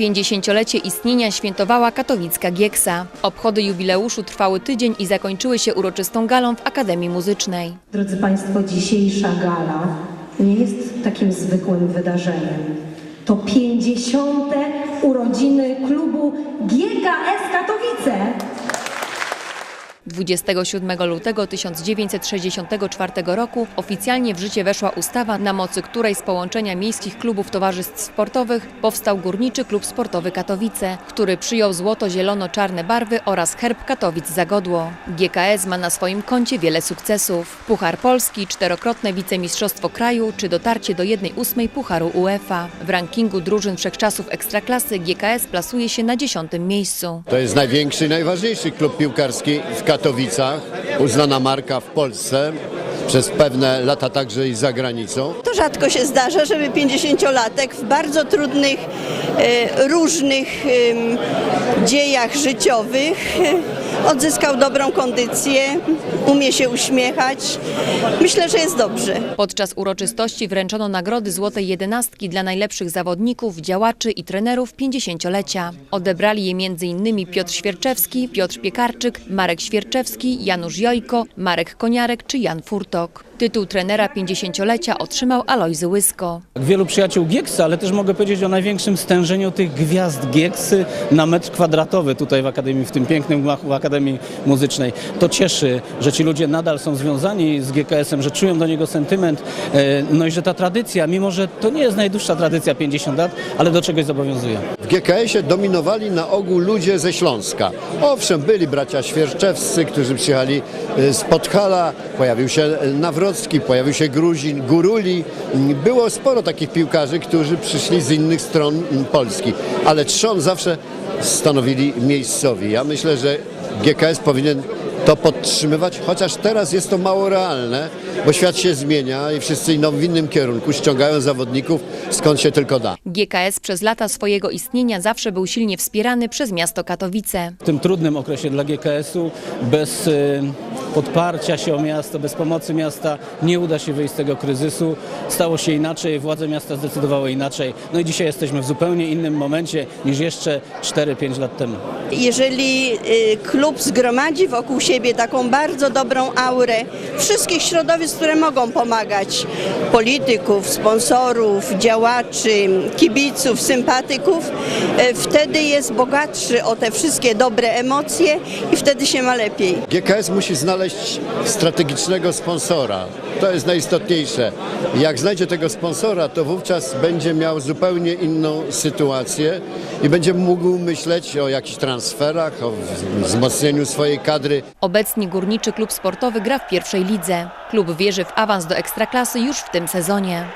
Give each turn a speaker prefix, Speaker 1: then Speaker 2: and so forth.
Speaker 1: 50-lecie istnienia świętowała katowicka Gieksa. Obchody jubileuszu trwały tydzień i zakończyły się uroczystą galą w Akademii Muzycznej.
Speaker 2: Drodzy Państwo, dzisiejsza gala nie jest takim zwykłym wydarzeniem. To 50. urodziny klubu GKS Katowice.
Speaker 1: 27 lutego 1964 roku oficjalnie w życie weszła ustawa, na mocy której z połączenia miejskich klubów towarzystw sportowych powstał Górniczy Klub Sportowy Katowice, który przyjął złoto-zielono-czarne barwy oraz herb Katowic Zagodło. GKS ma na swoim koncie wiele sukcesów. Puchar Polski, czterokrotne wicemistrzostwo kraju czy dotarcie do 1-8 Pucharu UEFA. W rankingu drużyn wszechczasów Ekstraklasy GKS plasuje się na dziesiątym miejscu.
Speaker 3: To jest największy najważniejszy klub piłkarski w Katowicach, uznana marka w Polsce, przez pewne lata także i za granicą.
Speaker 4: To rzadko się zdarza, żeby 50-latek w bardzo trudnych, e, różnych dziejach życiowych odzyskał dobrą kondycję, umie się uśmiechać. Myślę, że jest dobrze.
Speaker 1: Podczas uroczystości wręczono nagrody Złotej Jedenastki dla najlepszych zawodników, działaczy i trenerów 50-lecia. Odebrali je m.in. Piotr Świerczewski, Piotr Piekarczyk, Marek Świerczewski, Janusz Jojko, Marek Koniarek czy Jan Furtok. Tytuł trenera 50-lecia otrzymał Alojzy Łysko.
Speaker 5: Wielu przyjaciół Gieksa, ale też mogę powiedzieć o największym stężeniu tych gwiazd Gieksy na metr kwadratowy tutaj w Akademii, w tym pięknym gmachu Akademii Muzycznej. To cieszy, że ci ludzie nadal są związani z GKS-em, że czują do niego sentyment, e, no i że ta tradycja, mimo że to nie jest najdłuższa tradycja 50 lat, ale do czegoś zobowiązuje.
Speaker 3: W GKS-ie dominowali na ogół ludzie ze Śląska. Owszem, byli bracia Świerczewscy, którzy przyjechali y, z Podhala, pojawił się Nawrocki, pojawił się Gruzin, Guruli. Było sporo takich piłkarzy, którzy przyszli z innych stron Polski, ale trzon zawsze stanowili miejscowi. Ja myślę, że GKS powinien to podtrzymywać, chociaż teraz jest to mało realne, bo świat się zmienia i wszyscy idą w innym kierunku, ściągają zawodników skąd się tylko da.
Speaker 1: GKS przez lata swojego istnienia zawsze był silnie wspierany przez miasto Katowice.
Speaker 5: W tym trudnym okresie dla GKS-u bez y, podparcia się o miasto, bez pomocy miasta nie uda się wyjść z tego kryzysu. Stało się inaczej, władze miasta zdecydowały inaczej. No i dzisiaj jesteśmy w zupełnie innym momencie niż jeszcze 4-5 lat temu.
Speaker 4: Jeżeli y, klub zgromadzi wokół siebie taką bardzo dobrą aurę wszystkich środowisk, które mogą pomagać, polityków, sponsorów, działaczy, kibiców, sympatyków, y, wtedy jest bogatszy o te wszystkie dobre emocje i wtedy się ma lepiej.
Speaker 3: GKS musi znaleźć strategicznego sponsora. To jest najistotniejsze. Jak znajdzie tego sponsora, to wówczas będzie miał zupełnie inną sytuację i będzie mógł myśleć o jakichś transferach, o wzmocnieniu swojej kadry.
Speaker 1: Obecnie Górniczy Klub Sportowy gra w pierwszej lidze. Klub wierzy w awans do Ekstraklasy już w tym sezonie.